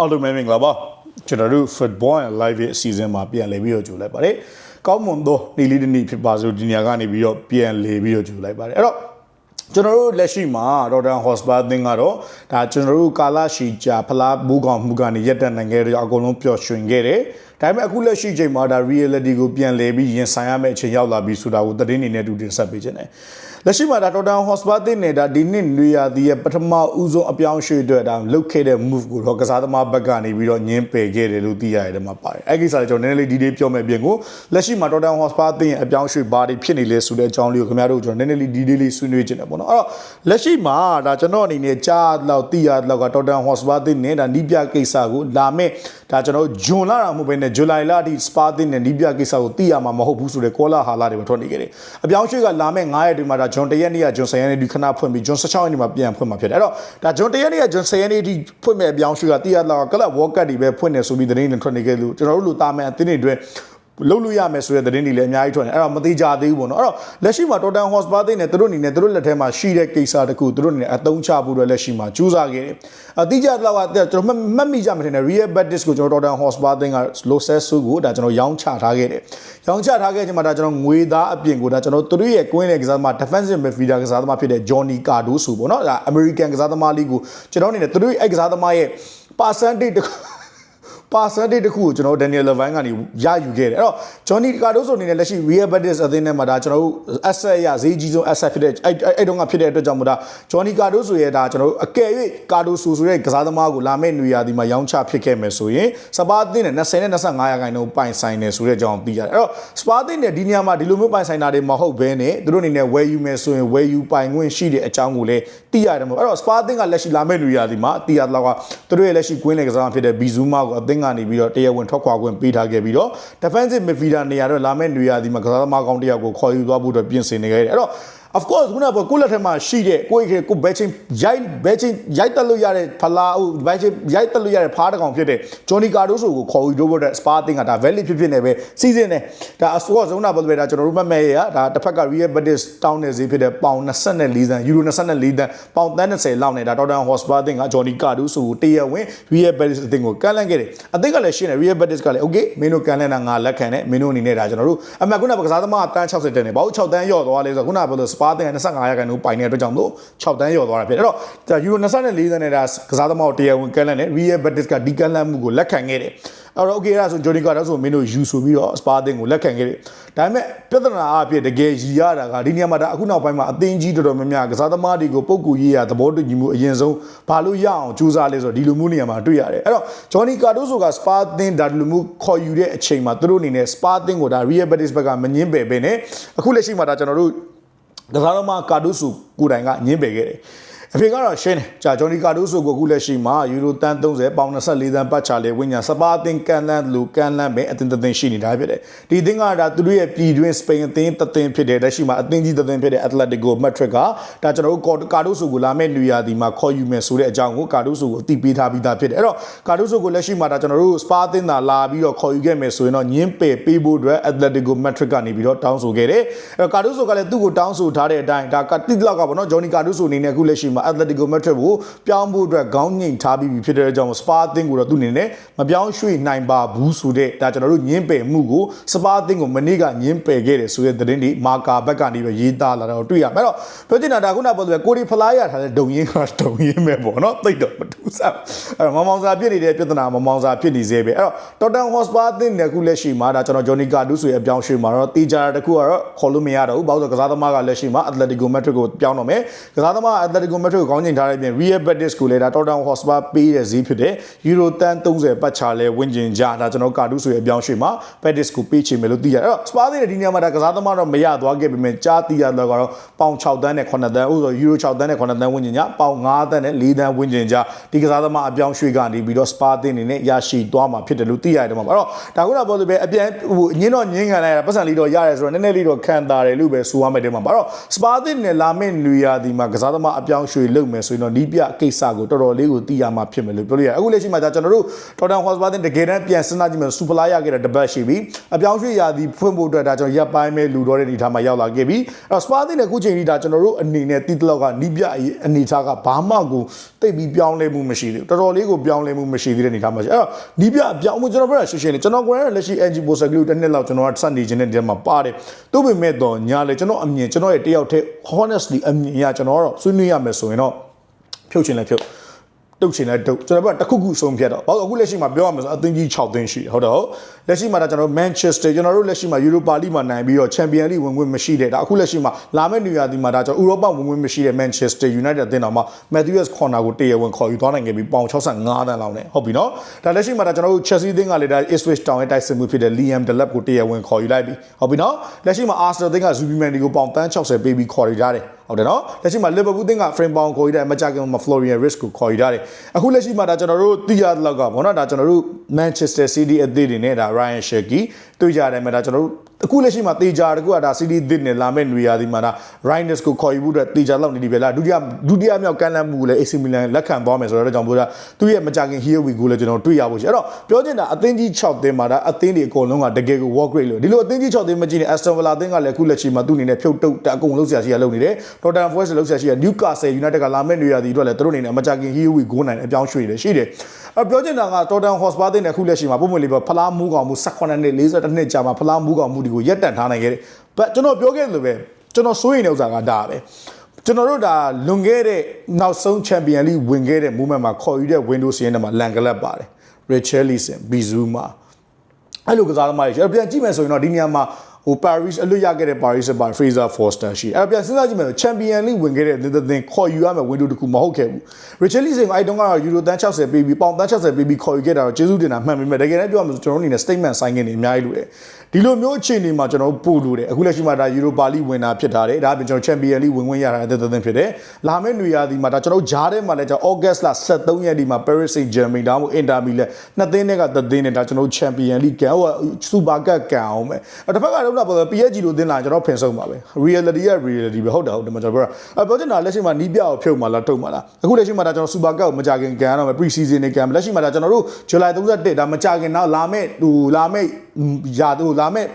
အားလုံးပဲမင်္ဂလာပါကျွန်တော်တို့ football and live ရဲ့အစီအစဉ်မှာပြန်လည်ပြီးတော့ကြိုလိုက်ပါတယ်ကောင်းမွန်သောနေ့လေးတစ်နေ့ဖြစ်ပါစို့ဒီညကနေပြီးတော့ပြန်လည်ပြီးတော့ကြိုလိုက်ပါတယ်အဲ့တော့ကျွန်တော်တို့လက်ရှိမှာ Rotterdam Hotspur အသင်းကတော့ဒါကျွန်တော်တို့ကာလာရှီကြာဖလားဘူကောင်မှုကနေရက်တက်နိုင်ခဲ့တဲ့အကုန်လုံးပျော်ရွှင်ခဲ့တယ်ဒါပေမဲ့အခုလက်ရှိချိန်မှာဒါ reality ကိုပြန်လည်ပြီးရင်ဆိုင်ရမယ့်အချိန်ရောက်လာပြီဆိုတာကိုသတင်းအနေနဲ့တူတင်ဆက်ပေးခြင်းတယ်လက်ရှိမှာဒါ Tottenham Hotspur အသင်းနဲ့ဒါဒီနှစ်နွေရာသီရဲ့ပထမဦးဆုံးအပြောင်းအရွှေ့အတွက်ဒါလုတ်ခဲ့တဲ့ move ကိုတော့ကစားသမားဘက်ကနေပြီးတော့ညင်းပယ်ခဲ့တယ်လို့သိရတယ်ဒီမှာပါတယ်အဲ့ဒီကိစ္စလေးကျွန်တော်နည်းနည်းလေးဒီလေးပြောမယ်ပြင်ကိုလက်ရှိမှာ Tottenham Hotspur အသင်းရဲ့အပြောင်းအရွှေ့ဘာတွေဖြစ်နေလဲဆိုတဲ့အကြောင်းလေးကိုခင်ဗျားတို့ကျွန်တော်နည်းနည်းလေးဒီလေးလေးဆွေးနွေးခြင်းတယ်ပေါ့နော်အဲ့တော့လက်ရှိမှာဒါကျွန်တော်အနေနဲ့ကြားလောက်သိရလောက်က Tottenham Hotspur အသင်းနဲ့ဒါနီးပြကိစ္စကိုလာမဲ့ဒါကျွန်တော်ဂျွန်လာတာမဟုတ်ဘဲနဲ့ဇူလိုင်လအထိစပါတင်နဲ့နီးပြကိစ္စကိုသိရမှာမဟုတ်ဘူးဆိုတဲ့ကောလာဟာလာတွေပဲထွက်နေခဲ့တယ်။အပြောင်းရွှေ့ကလာမဲ့9ရက်တွင်မှာဒါဂျွန်တရက်နေ့ကဂျွန်10ရက်နေ့ဒီခဏဖွင့်ပြီးဂျွန်16ရက်နေ့မှာပြန်ဖွင့်မှာဖြစ်တယ်။အဲ့တော့ဒါဂျွန်တရက်နေ့ကဂျွန်10ရက်နေ့ဒီဖွင့်မဲ့အပြောင်းရွှေ့ကသိရလောက်ကကလပ်ဝေါ်ကတ်တွေပဲဖွင့်နေဆိုပြီးသတင်းတွေထွက်နေခဲ့လို့ကျွန်တော်တို့လူသားမဲ့အသင်းတွေအတွက် လုံးလို့ရမယ်ဆိုတဲ့သတင်းတွေလည်းအများကြီးထွက်နေအဲ့တော့မသေးကြသေးဘူးပေါ့နော်အဲ့တော့လက်ရှိမှာ Tottenham Hotspur သိနေသူတို့အနေနဲ့သူတို့လက်ထဲမှာရှိတဲ့ကိစ္စတခုသူတို့အနေနဲ့အသုံးချဖို့အတွက်လက်ရှိမှာကြိုးစားခဲ့တယ်အတိအကျတော့ကကျွန်တော်မှတ်မိကြမှာထင်တယ် Real Betis ကိုကျွန်တော် Tottenham Hotspur သိက Lossesso ကိုဒါကျွန်တော်ရောင်းချထားခဲ့တယ်ရောင်းချထားခဲ့ချိန်မှာဒါကျွန်တော်ငွေသားအပြင်ကိုဒါကျွန်တော်သူတို့ရဲ့ကွင်းတဲ့ကစားသမား defensive midfielder ကစားသမားဖြစ်တဲ့ Johnny Cardoso ပေါ့နော်ဒါ American ကစားသမားလေးကိုကျွန်တော်အနေနဲ့သူတို့ရဲ့အဲ့ကစားသမားရဲ့ percentage တခု percentage တခုကိုကျွန်တော် Daniel Levine ကနေရယူခဲ့တယ်အဲ့တော့ Johnny Cardoso အနေနဲ့လက်ရှိ Real Betis အသင်းထဲမှာဒါကျွန်တော်တို့ asset ရဈေးကြီးဆုံး asset ဖြစ်တဲ့အဲ့အဲ့တုန်းကဖြစ်တဲ့အတွက်ကြောင့်မို့ဒါ Johnny Cardoso ရဲ့ဒါကျွန်တော်တို့အကယ်၍ Cardoso ဆိုတဲ့ကစားသမားကိုလာမယ့်နွေရာသီမှာရောင်းချဖြစ်ခဲ့မယ်ဆိုရင်စပါးအသင်းနဲ့20နဲ့25ရာခိုင်နှုန်းပိုင်ဆိုင်တယ်ဆိုတဲ့အကြောင်းသိရတယ်အဲ့တော့စပါးအသင်းနဲ့ဒီနေရာမှာဒီလိုမျိုးပိုင်ဆိုင်တာတွေမဟုတ်ဘဲနဲ့သူတို့အနေနဲ့ဝယ်ယူမယ်ဆိုရင်ဝယ်ယူပိုင်ခွင့်ရှိတဲ့အကြောင်းကိုလည်းသိရတယ်မို့အဲ့တော့စပါးအသင်းကလက်ရှိလာမယ့်နွေရာသီမှာသိရတော့ကသူတို့ရဲ့လက်ရှိကွင်းလေကစားသမားဖြစ်တဲ့ Bizuma ကိုအသင်းကနေပြီးတော့တရားဝင်ထွက်ခွာခွင့်ပေးထားခဲ့ပြီးတော့ defensive midfielder နေရာတော့လာမယ့်နွေရာသီမှာကစားသမားကောင်းတစ်ယောက်ကိုခေါ်ယူသွားဖို့အတွက်ပြင်ဆင်နေခဲ့တယ်အဲ့တော့ of course ခုနကကိုလက်ထက်မှာရှိတဲ့ကိုယ့်ခေကိုဘဲချင်းရိုက်ဘဲချင်းရိုက်တက်လို့ရတဲ့ဖလာဟိုဘဲချင်းရိုက်တက်လို့ရတဲ့ဖားတကောင်ဖြစ်တဲ့ Johnny Cardoso ကိုခေါ်ယူတော့တဲ့ Spa တင်ကဒါ valid ဖြစ်ဖြစ်နေပဲစီစဉ်နေဒါ of course ခုနကဘယ်လိုပဲဒါကျွန်တော်တို့မှတ်မဲ့ရဒါတစ်ဖက်က Real Betis တောင်းနေစေဖြစ်တဲ့ပေါင်24တန်းယူရို24တန်းပေါင်30လောက်နေတာ Tottenham Hotspur တင်က Johnny Cardoso ကိုတရားဝင် Real Betis အသင်းကိုကန်လန့်ခဲ့တယ်အသင်းကလည်းရှင်းတယ် Real Betis ကလည်း okay မင်းတို့ကန်လန့်တာငါလက်ခံတယ်မင်းတို့အနေနဲ့ဒါကျွန်တော်တို့အမှန်ခုနကကစားသမားတန်း60တန်းနေဘာလို့6တန်းရော့သွားလဲဆိုတော့ခုနကပြောလို့ Spa တင်က25ရာခိုင်နှုန်းပိုင်နေတဲ့အတွက်ကြောင့်မို့6တန်းရော်သွားတာဖြစ်တယ်အဲ့တော့ဒါယူရို24တန်းနဲ့ဒါကစားသမားကိုတရားဝင်ကန်လန့်နဲ့ Real Betis ကဒီကန်လန့်မှုကိုလက်ခံခဲ့တယ်အဲ့တော့ okay အဲ့ဒါဆို Johnny Cardoso ဆိုမင်းတို့ယူဆိုပြီးတော့ Spa တင်ကိုလက်ခံခဲ့တယ်ဒါပေမဲ့ပြဿနာအဖြစ်တကယ်ရည်ရတာကဒီနေရာမှာဒါအခုနောက်ပိုင်းမှာအသင်းကြီးတော်တော်များများကစားသမားတွေကိုပုံကူရေးရသဘောတူညီမှုအရင်ဆုံးဘာလို့ရအောင်ကြိုးစားလဲဆိုတော့ဒီလိုမျိုးနေရာမှာတွေ့ရတယ်အဲ့တော့ Johnny Cardoso က Spa တင်ဒါဒီလိုမျိုးခေါ်ယူတဲ့အချိန်မှာသူတို့အနေနဲ့ Spa တင်ကိုဒါ Real Betis ဘက်ကမငင်းပယ်ပဲနဲ့အခုလက်ရှိမှာဒါကျွန်တော်တို့ ကစားသမားကာဒိုဆိုကိုတိုင်ကညင်းပယ်ခဲ့တယ် အဖေကတော့ရှင်းတယ်ကြာဂျွန်နီကာဒိုဆိုကိုအခုလက်ရှိမှာယူရိုတန်30ပေါင်24တန်ပတ်ချလေဝိညာစပါအသင်းကန်လန်လူကန်လန်ပဲအသင်းသင်းရှိနေတာဖြစ်တယ်ဒီအသင်းကဒါသူတို့ရဲ့ပြည်တွင်းစပိန်အသင်းတသင်းဖြစ်တယ်လက်ရှိမှာအသင်းကြီးတသင်းဖြစ်တဲ့ Atletico Madrid ကဒါကျွန်တော်တို့ကာဒိုဆိုကိုလာမဲ့လူရာဒီမှာခေါ်ယူမယ်ဆိုတဲ့အကြောင်းကိုကာဒိုဆိုကိုအသိပေးထားပြီးသားဖြစ်တယ်အဲ့တော့ကာဒိုဆိုကိုလက်ရှိမှာဒါကျွန်တော်တို့စပါအသင်းသာလာပြီးတော့ခေါ်ယူခဲ့မယ်ဆိုရင်တော့ညင်းပယ်ပေးဖို့အတွက် Atletico Madrid ကနေပြီးတော့တောင်းဆိုခဲ့တယ်အဲ့တော့ကာဒိုဆိုကလည်းသူ့ကိုတောင်းဆိုထားတဲ့အတိုင်းဒါကတိလောက်ကပေါ့နော်ဂျော်နီကာဒိုဆိုအနေနဲ့အခုလက်ရှိမှာ Atletico Madrid ကိုပြောင်းဖို့အတွက်ခေါင်းငိန်ထားပြီးပြီဖြစ်တဲ့အကြောင်းစပါအသင်းကိုတော့သူအနေနဲ့မပြောင်းရွှေ့နိုင်ပါဘူးဆိုတဲ့ဒါကျွန်တော်တို့ညင်းပယ်မှုကိုစပါအသင်းကိုမနေ့ကညင်းပယ်ခဲ့တယ်ဆိုတဲ့သတင်းတွေမာကာဘက်ကနေပဲရေးသားလာတော့တွေ့ရမယ်အဲ့တော့ပြောချင်တာဒါခုနကပြောတယ်ကိုရီဖလားရထားတဲ့ဒုံရင်းကဒုံရင်းပဲပေါ့နော်တိတ်တော့မထူးဆန်းအဲ့တော့မမောင်စာဖြစ်နေတဲ့ပြဿနာမမောင်စာဖြစ်နေသေးပဲအဲ့တော့ Tottenham Hotspur အသင်းနဲ့အခုလက်ရှိမှာဒါကျွန်တော် Johnny Cardo ဆိုရဲ့အပြောင်းရွှေ့မှာတော့တေချာတခုကတော့ခေါ်လို့မရတော့ဘူးဘာလို့ဆိုကစားသမားကလက်ရှိမှာ Atletico Madrid ကိုပြောင်းတော့မယ်ကစားသမား Atletico Madrid ကိုခေါင်းချိန်ထားတဲ့အပြင် Real Betis ကိုလည်းဒါ Tottenham Hotspur ပေးတဲ့ဈေးဖြစ်တဲ့ Euro တန်30ပတ်ချလဲဝင်းကျင်ကြဒါကျွန်တော် Cardo ဆိုရဲ့အပြောင်းရွှေ့မှာ Betis ကိုပေးချင်မယ်လို့သိရတယ်အဲ့တော့ Spurs ရဲ့ဒီနေရာမှာဒါကစားသမားတော့မရသွားခဲ့ပေမဲ့ကြားသိရတော့ကတော့ပေါင်6တန်းနဲ့9တန်းဥဆို Euro 6တန်းနဲ့9တန်းဝင်းကျင်ကြပေါင်9တန်းနဲ့4တန်းဝင်းကျင်ကြဒီကစားသမားအပြောင်းရွှေ့ကနေပြီးတော့ Spurs အသင်းအနေနဲ့ရရှိသွားမှာဖြစ်တယ်လို့သိရတယ်မှာအဲ့တော့ဒါကုနာပေါ်ဆိုပဲအပြန်ဟိုညင်းတော့ညင်းခံလိုက်ရတာပတ်စံလေးတော့ရတယ်ဆိုတော့နည်းနည်းလေးတော့ခံတာတယ်လို့ပဲဆိုရမယ်တဲ့မှာအဲ့တော့ Spurs အသင်းနဲ့လာမယ့်နွေရာသီမှာကစားသမားအပြောင်းရွှေ့ွှေလုပ်မယ်ဆိုရင်တော့နီးပြကိစ္စကိုတော်တော်လေးကိုသိရမှာဖြစ်မယ်လို့ပြောလို့ရတယ်အခုလက်ရှိမှာကျွန်တော်တို့တော်တန်ဟော့စပါတင်တကယ်တမ်းပြန်စဉ်းစားကြည့်မယ်စူပလာရခဲ့တဲ့တပတ်ရှိပြီအပြောင်းရွှေ့ရာသီဖွင့်ဖို့အတွက်ဒါကျွန်တော်ရပ်ပိုင်းမဲ့လူတော်တဲ့ဒီထားမှာရောက်လာခဲ့ပြီအဲ့တော့စပါတင်နဲ့အခုချိန်ထိဒါကျွန်တော်တို့အနေနဲ့တိတလောက်ကနီးပြအနေထားကဘာမှကိုတိတ်ပြီးပြောင်းလဲမှုမရှိသေးဘူးတော်တော်လေးကိုပြောင်းလဲမှုမရှိသေးတဲ့အနေထားမှာရှိအဲ့တော့နီးပြအပြောင်းမှုကျွန်တော်ပြောတာရှင်းရှင်းလေးကျွန်တော်ကိုယ်ကလက်ရှိ NG Poster ကလေးတစ်နှစ်လောက်ကျွန်တော်ကစနေခြင်းတဲ့ဒီမှာပါတယ်သို့ပေမဲ့တော့ညာလေကျွန်တော်အမြင်ကျွန်တော်ရဲ့တယောက်တည်း honestly အမြင်အရကျွန်တော်ကတော့ဆွေးနွေးရမယ်ဆိုရင်တော့ဖြုတ်ချင်လဲဖြုတ်တုတ်ချင်လဲတုတ်ကျွန်တော်ကတခုခုဆုံးဖြတ်တော့ဘာလို့အခုလက်ရှိမှာပြောရမှာဆိုအသင်းကြီး6သင်းရှိတယ်ဟုတ်တော့လက်ရှိမှာဒါကျွန်တော် Manchester ကျွန်တော်တို့လက်ရှိမှာ Europa League မှာနိုင်ပြီးတော့ Champions League ဝင်ခွင့်မရှိတဲ့ဒါအခုလက်ရှိမှာလာမယ့်နေရာဒီမှာဒါကျွန်တော် Europa ဝင်ခွင့်မရှိတဲ့ Manchester United အသင်းတော်မှာ Matthews Corner ကိုတရားဝင်ခေါ်ယူသွားနိုင်ခဲ့ပြီးပေါင်65တန်းလောက်နဲ့ဟုတ်ပြီနော်ဒါလက်ရှိမှာဒါကျွန်တော်တို့ Chelsea အသင်းကလည်းဒါ Ipswich Town ရဲ့တိုက်စစ်မှုဖြစ်တဲ့ Liam Delap ကိုတရားဝင်ခေါ်ယူလိုက်ပြီဟုတ်ပြီနော်လက်ရှိမှာ Arsenal အသင်းက Zubimendi ကိုပေါင်60ပေးပြီးခေါ်ယူကြတယ် ဟုတ်တယ်နော်လက်ရှိမှာ Liverpool သင်းက frame bound ခေါ်ယူတယ်မကြခင်မှာ Florian Risk ကိုခေါ်ယူရတယ်အခုလက်ရှိမှာဒါကျွန်တော်တို့သိရတဲ့လောက်ကဘောနော်ဒါကျွန်တော်တို့ Manchester City အသင်းတွေနဲ့ဒါ Ryan Shaqiri တွေ့ကြတယ်မှာဒါကျွန်တော်တို့ အခုလက်ရှိမှာတေချာတကူကဒါ City အသင်းနဲ့လာမဲ့နေရာဒီမှာဒါ Ryan ကိုခေါ်ယူဖို့အတွက်တေချာလောက်နေပြီပဲလားဒုတိယဒုတိယမြောက်ကမ်းလှမ်းမှုကိုလည်း AC Milan လက်ခံသွားမယ်ဆိုတော့ကြောင့်ပြောတာသူရဲ့မကြခင် Here we go လည်းကျွန်တော်တွေ့ရဖို့ရှိအဲ့တော့ပြောချင်တာအသင်းကြီး6သင်းမှာဒါအသင်းတွေအကုန်လုံးကတကယ်ကို work rate လို့ဒီလိုအသင်းကြီး6သင်းမကြည့်နေ Aston Villa အသင်းကလည်းအခုလက်ရှိမှာသူ့အနေနဲ့ဖြုတ်တုတ်တအကုန်လုံးဆရာရှိရလုပ်နေတယ် Tottenham Forest လုပ်ဆရာရှိရ Newcastle United ကလာမဲ့နေရာဒီအတွက်လည်းသူတို့အနေနဲ့မကြခင် Here we go နိုင်အပြောင်းရွှေ့တယ်ရှိတယ်အ ပြောချင်တာက Tottenham Hotspur အသင်းနဲ့အခုလက်ရှိမှာပုံမှန်လေးပဲဖလားမူးကောင်မှု18နှစ်42နှစ်ကြာမှာဖလားမူးကောင်မှုတွေကိုရက်တန့်ထားနိုင်ခဲ့တယ်။ but ကျွန်တော်ပြောခဲ့လို့ပဲကျွန်တော်စိုးရိမ်တဲ့ဥစ္စာကဒါပဲ။ကျွန်တော်တို့ဒါလွန်ခဲ့တဲ့နောက်ဆုံး Champion League ဝင်ခဲ့တဲ့ moment မှာခေါ်ယူတဲ့ Windows ရင်းထဲမှာလန်ကလပ်ပါတယ်။ Richarlison, Bizuma အဲ့လိုကစားသမားတွေရှိတယ်ပြန်ကြည့်မယ်ဆိုရင်တော့ဒီနေရာမှာ ဟို Paris အလွတ်ရခဲ့တဲ့ Paris ပါ Fraser Forster ရှိအဲ့ပြန်စဉ်းစားကြည့်မယ်ဆို Champion League ဝင်ခဲ့တဲ့သင်းခေါ်ယူရမယ် window တခုမဟုတ်ခဲ့ဘူး Richarlison ကအဲ့တုန်းကတော့ Euro တန်း60ပေးပြီးပေါင်တန်း60ပေးပြီးခေါ်ယူခဲ့တာတော့ကျေးဇူးတင်တာမှန်ပေမဲ့တကယ်တမ်းပြောရမယ်ဆိုကျွန်တော်တို့အနေနဲ့ statement ဆိုင်ကနေအများကြီးလို့တယ် ဒီလိုမျိုးအခြေအနေမှာကျွန်တော်တို့ပို့လို့တယ်အခုလက်ရှိမှာဒါ Europa League ဝင်တာဖြစ်တာတယ်ဒါအပြင်ကျွန်တော် Champion League ဝင်ခွင့်ရတာတဲ့သင်းဖြစ်တယ်လာမယ့်နေရာဒီမှာဒါကျွန်တော်တို့ဂျားထဲမှာလည်းကျွန်တော် August လ23ရက်ဒီမှာ Paris Saint-Germain ဒါမှမဟုတ် Inter Milan နှစ်သင်းတွေကသင်းနဲ့ဒါကျွန်တော်တို့ Champion League ကန်ဟို Super Cup ကန်အောင်ပဲတစ်ဖက်ကလုံးလာပေါ် PSG လို့သင်းလာကျွန်တော်ဖင်ဆုံးပါပဲ reality က reality ပဲဟုတ်တယ်ဟုတ်တယ်မကျွန်တော်ပြောတာအပြောချင်တာလက်ရှိမှာနီးပြကိုဖြုတ်မှလားထုတ်မှလားအခုလက်ရှိမှာဒါကျွန်တော် Super Cup ကိုမကြခင်ကန်ရတော့မယ် pre season နဲ့ကန်လက်ရှိမှာဒါကျွန်တော်တို့ July 31ဒါမကြခင်နောက်လာမယ့်ဟိုလာမယ့်ရာဟိုလာမယ့်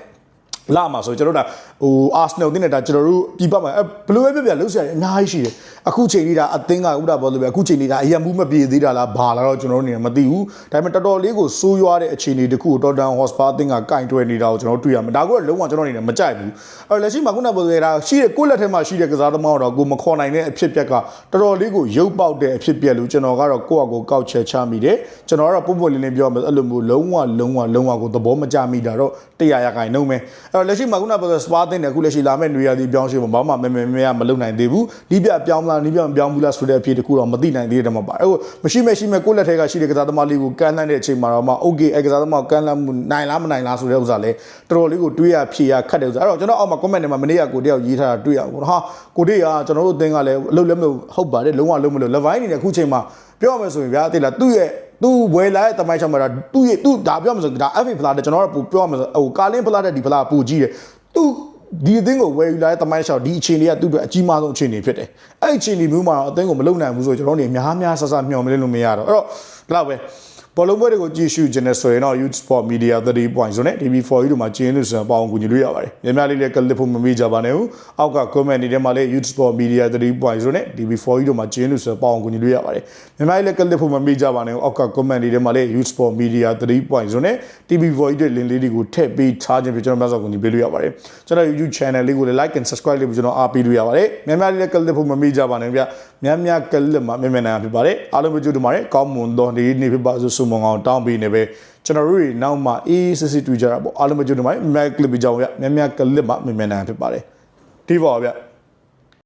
လာမှာဆိုကျွန်တော်တို့ဒါဟို Arsenal တင်းနေတာကျွန်တော်တို့ပြပမှာဘယ်လိုပဲပြပြလှုပ်ရှားရအများကြီးရှိတယ်အခုချိန်လေးဒါအသင်းကဥဒဘောလို့ပဲအခုချိန်လေးဒါအရင်မှုမပြေသေးတာလားဘာလားတော့ကျွန်တော်တို့နေမသိဘူးဒါပေမဲ့တော်တော်လေးကိုစိုးရွားတဲ့အခြေအနေတခုကို Tottenham Hotspur အသင်းကကင်တွယ်နေတာကိုကျွန်တော်တို့တွေ့ရမှာဒါကတော့လုံးဝကျွန်တော်အနေနဲ့မကြိုက်ဘူးအဲ့လက်ရှိမှာခုနကပြောခဲ့တာရှိတဲ့ကိုယ့်လက်ထဲမှာရှိတဲ့ကစားသမားတော့ကိုမခေါ်နိုင်တဲ့အဖြစ်ပြက်ကတော်တော်လေးကိုရုပ်ပေါက်တဲ့အဖြစ်ပြက်လို့ကျွန်တော်ကတော့ကိုယ့်အကိုကောက်ချက်ချမိတယ်ကျွန်တော်ကတော့ပုံပွင့်လင်းလင်းပြောမယ်အဲ့လိုမျိုးလုံးဝလုံးဝလုံးဝကိုသဘောမကျမိတာတော့တရားရခိုင်နှုံးမယ်အဲ့တော့လက်ရှိမှာခုနကပြောတဲ့ Spa အသင်းနဲ့အခုလက်ရှိလာမဲ့နေရာဒီပြောင်းရွှေ့မှာဘာမှမမဲမဲမလုပ်နိုင်သေးဘူးဒီပြပြောင်းလားဒီပြမပြောင်းဘူးလားဆိုတဲ့အဖြစ်တခုတော့မသိနိုင်သေးတဲ့မှာပါအဲ့မရှိမရှိမဲ့ကိုယ့်လက်ထဲကရှိတဲ့ကစားသမားလေးကိုကမ်းလှမ်းတဲ့အချိန်မှာတော့မှ okay အဲ့ကစားသမားကိုကမ်းလှမ်းမှုနိုင်လားမနိုင်လားဆိုတဲ့ဥစ္စာလဲတော်တော်လေးကိုတွေးရဖြေရခတ်တဲ့ဥစ္စာအဲ့တော့ကျွန်တော်အောက်မှာ comment ထဲမှာမနေ့ကကိုတယောက်ရေးထားတာတွေ့ရဘူးဟာကိုတေးကကျွန်တော်တို့အသင်းကလည်းအလုပ်လည်းမလုပ်ဟုတ်ပါတယ်လုံးဝလုံးမလုပ် level အနေနဲ့အခုချိန်မှာပြောရမယ်ဆိုရင်ဗျာတိလားသူ့ရဲ့သူဝယ်လာတဲ့တမိုင်းချောင်းမှာဒါသူ့ရဲ့သူဒါပြောမှဆိုဒါ FA ဖလားတဲ့ကျွန်တော်ကပြောရမှာဆိုဟိုကာလင်းဖလားတဲ့ဒီဖလားပူကြည့်တယ်သူ ဒီအသင်းကိုဝယ်ယူလာတဲ့တမိုင်းချောင်းဒီအခြေအနေကသူ့အတွက်အကြီးမားဆုံးအခြေအနေဖြစ်တယ်အဲ့ဒီအခြေအနေမျိုးမှာအသင်းကိုမလုံနိုင်ဘူးဆိုကျွန်တော်တို့နေများများဆဆမျှော်မလင့်လို့မရတော့အဲ့တော့ဒီလောက်ပဲ ဘောလုံးပွဲတွေကိုကြည့်ရှုခြင်းနဲ့ဆိုရင်တော့ Youth Sport Media 30.0နဲ့ TV4U တို့မှာကျင်းလို့ဆိုရင်ပေါအောင်ကူညီလို့ရပါတယ်။များများလေးလည်းကလစ်ဖို့မမေ့ကြပါနဲ့ဘူး။အောက်က comment တွေထဲမှာလည်း Youth Sport Media 30.0နဲ့ TV4U တို့မှာကျင်းလို့ဆိုရင်ပေါအောင်ကူညီလို့ရပါတယ်။များများလေးလည်းကလစ်ဖို့မမေ့ကြပါနဲ့ဘူး။အောက်က comment တွေထဲမှာလည်း Youth Sport Media 30.0နဲ့ TV4U တို့ link လေးတွေကိုထည့်ပေးထားခြင်းဖြစ်ကျွန်တော်များစွာကူညီပေးလို့ရပါတယ်။ကျွန်တော် YouTube channel လေးကိုလည်း like and subscribe လေးပြီးကျွန်တော်အားပေးလို့ရပါတယ်။များများလေးလည်းကလစ်ဖို့မမေ့ကြပါနဲ့ဗျ။များများကလစ်မှာမြန်မြန်နိုင်ဖြစ်ပါတယ်။အားလုံးပဲကြိုးတင်ပါတယ်။ကောင်းမွန်သောနေ့နေ့ဖြစ်ပါစို့ဆုမွန်အောင်တောင်းပေးနေပဲကျွန်တော်တို့တွေနောက်မှအေးစစ်စစ်တွေ့ကြတာပေါ့အားလုံးပဲကြိုးတင်ပါတယ်။ Mac clip ကြောင်းရများများကလစ်မှာမြန်မြန်နိုင်ဖြစ်ပါတယ်။ဒီပါဗျ။